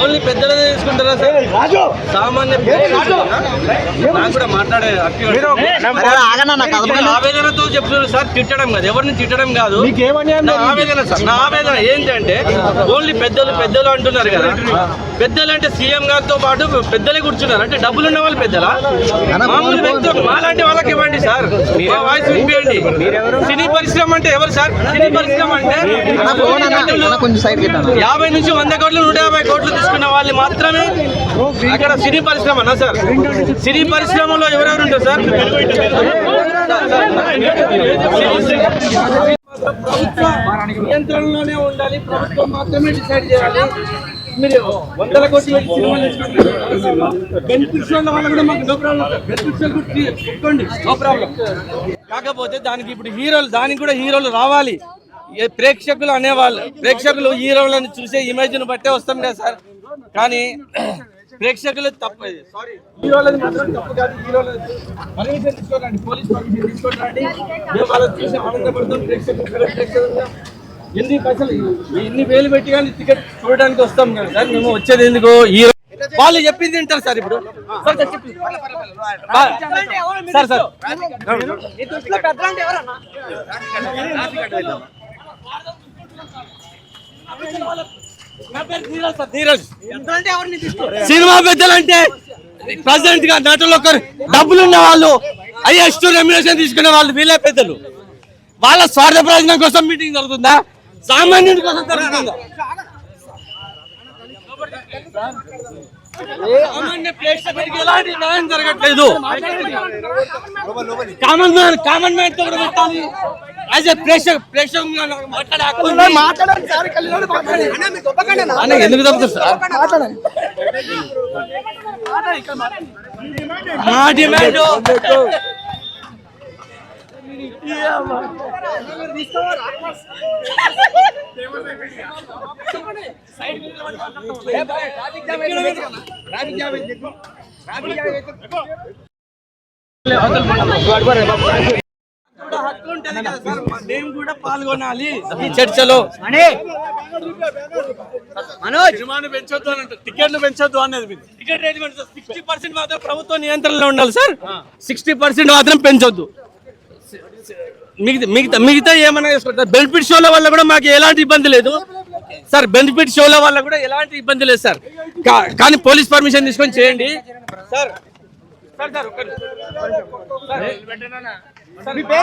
Only పెద్దలే తీసుకుంటారా sir? సామాన్య ప్రజలు నాకు కూడా మాట్లాడే ఆవేదనతో చెప్తున్నాను సార్ తిట్టడం కాదు ఎవరిని తిట్టడం కాదు. నా ఆవేదన సార్ నా ఆవేదన ఏంటంటే ఓన్లీ పెద్దలు పెద్దలు అంటున్నారు కదా. పెద్దలు అంటే సీఎం గారితో పాటు పెద్దలే కూర్చున్నారు. అంటే డబ్బులు ఉన్న వాళ్ళు పెద్దలా? మామూలు వ్యక్తులు మాలాంటి వాళ్ళకి ఇవ్వండి సార్. మా వాయిస్ వినిపించండి సినీ పరిశ్రమ అంటే ఎవరు సార్? సినీ పరిశ్రమ అంటే యాభై నుంచి వంద కోట్లు నూట యాభై కోట్లు తీసుకున్న వాళ్ళు మాత్రమే అక్కడ సినీ పరిశ్రమ అన్నా సార్. సినీ పరిశ్రమలో ఎవరెవరు ఉంటారు సార్? ప్రభుత్వ నియంత్రణలోనే ఉండాలి ప్రభుత్వం మాత్రమే డిసైడ్ చేయాలి. మీరు వందల కోట్లు బెనిఫిట్స్ వల్ల వాళ్ళ కూడా మాకు నో ప్రాబ్లం బెనిఫిట్స్ పెట్టుకోండి నో ప్రాబ్లం కాకపోతే దానికి ఇప్పుడు హీరోలు దానికి కూడా హీరోలు రావాలి. ప్రేక్షకులు అనేవాళ్ళు ప్రేక్షకులు హీరోలను చూసే ఇమేజ్ను బట్టే వస్తాం కదా సార్. కానీ ప్రేక్షకులు తప్పు సారీ హీరోలది మాత్రం తప్పు కాదు పర్మిషన్ తీసుకోరండి పోలీస్ పర్మిషన్ తీసుకోరండి మేము వాళ్ళని చూసి ఆనందపడతాం ప్రేక్షకులు ప్రేక్షకులు ఎన్ని పైసలు ఎన్ని వేలు పెట్టి కానీ టికెట్ చూడడానికి వస్తాం కదా సార్. మేము వచ్చేది ఎందుకు? హీరో వాళ్ళు చెప్పింది వింటారు సార్ ఇప్పుడు. Sir sir. Sir sir. Cinema పెద్దలు అంటే ప్రెసిడెంట్గా నటులు ఒకరు డబ్బులు ఉన్న వాళ్ళు హైయెస్ట్ రెమ్యునేషన్ తీసుకునే వాళ్ళు వీళ్ళే పెద్దలు. వాళ్ళ స్వార్థ ప్రయోజనం కోసం మీటింగ్ జరుగుతుందా? సామాన్యుడి కోసం జరుగుతుందా? ఎలాంటి న్యాయం జరగట్లేదు? కామన్ మ్యాన్ కామన్ మ్యాన్తో కూడా పెట్టాలి. యాజ్ ఎ ప్రేక్షక ప్రేక్షకునిగా నాకు మాట్లాడే హక్కు ఉంది. అన్న, ఎందుకు తప్పుతారు సార్? మా డిమాండ్. మేము కూడా పాల్గొనాలి. ఈ చర్చలో. సినిమాని పెంచొద్దు అని టికెట్లు పెంచొద్దు అనేది. టికెట్ రేట్ సిక్స్టీ పర్సెంట్ మాత్రం ప్రభుత్వ నియంత్రణలో ఉండాలి సార్. సిక్స్టీ పర్సెంట్ మాత్రం పెంచొద్దు. మిగతా మిగతా మిగతా ఏమైనా చేసుకుంటారు బెనిఫిట్ షోల వల్ల కూడా మాకు ఎలాంటి ఇబ్బంది లేదు. సార్ బెనిఫిట్ షోల వల్ల కూడా ఎలాంటి ఇబ్బంది లేదు సార్. కా- కానీ పోలీస్ పర్మిషన్ తీసుకొని చేయండి. సార్ సార్ సార్ ఒక్క నిమిషం.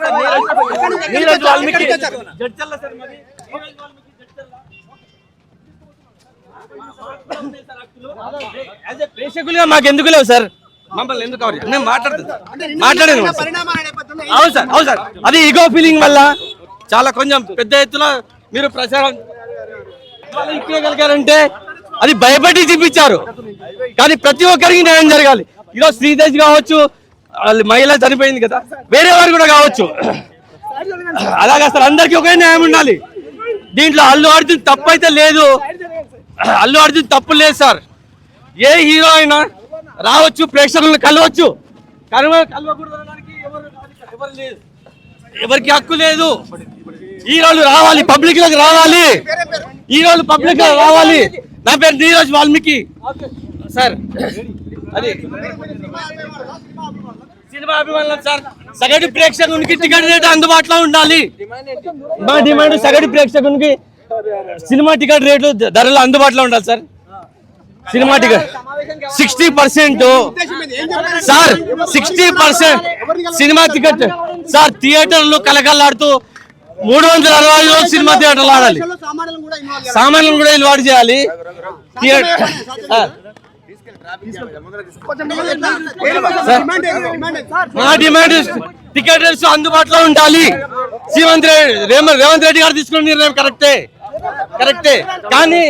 సార్. నీరజ్ వాల్మీకి జడ్చల్ల సార్ మాది. నీరజ్ వాల్మీకి జడ్చల్ల. యాజ్ ఎ ప్రేక్షకులుగా మాకు ఎందుకు లేవు సార్ మమ్మల్ని ఎందుకు కవర్ చేయాలి? మేము మాట్లాడుతుంది మాట్లాడాను అవును సార్ అవును సార్ అది ఈగో ఫీలింగ్ వల్ల చాలా కొంచెం పెద్ద ఎత్తున మీరు ప్రచారం ఇప్పగలిగారంటే అది భయపడి చూపించారు కానీ ప్రతి ఒక్కరికి న్యాయం జరగాలి ఈరోజు శ్రీతేజ్ కావచ్చు వాళ్ళు మహిళ చనిపోయింది కదా. వేరే వారు కూడా కావచ్చు. అలాగే సార్ అందరికీ ఒకే న్యాయం ఉండాలి. దీంట్లో అల్లు అర్జున్ తప్పు అయితే లేదు. అల్లు అర్జున్ తప్పు లేదు సార్. ఏ హీరో అయినా రావచ్చు ప్రేక్షకులను కలవచ్చు. కలవ కలవకూడదు ఎవరికి హక్కు లేదు. హీరోలు రావాలి పబ్లిక్లోకి రావాలి. హీరోలు పబ్లిక్లో రావాలి. నా పేరు నీరోజ్ వాల్మీకి. సార్ అది. సినిమా అభిమానులు సార్ సగటు ప్రేక్షకునికి టికెట్ రేట్ అందుబాటులో ఉండాలి. మా డిమాండ్ సగటు ప్రేక్షకునికి సినిమా టికెట్ రేట్లు ధరలు అందుబాటులో ఉండాలి sir. Cinema ticket sixty percent. Sir sixty percent cinema ticket. Sir థియేటర్లు కలకల్లాడుతూ మూడు వందల అరవై ఐదు రోజులు సినిమా థియేటర్లు ఆడాలి. సామాన్లను కూడా ఇల్లు వాడి చేయాలి. థియేటర్ మా డిమాండ్ టికెట్ రేట్స్ అందుబాటులో ఉండాలి. రేవంత్ రెడ్డి గారు తీసుకున్న నిర్ణయం కరెక్టే. కరెక్టే. కానీ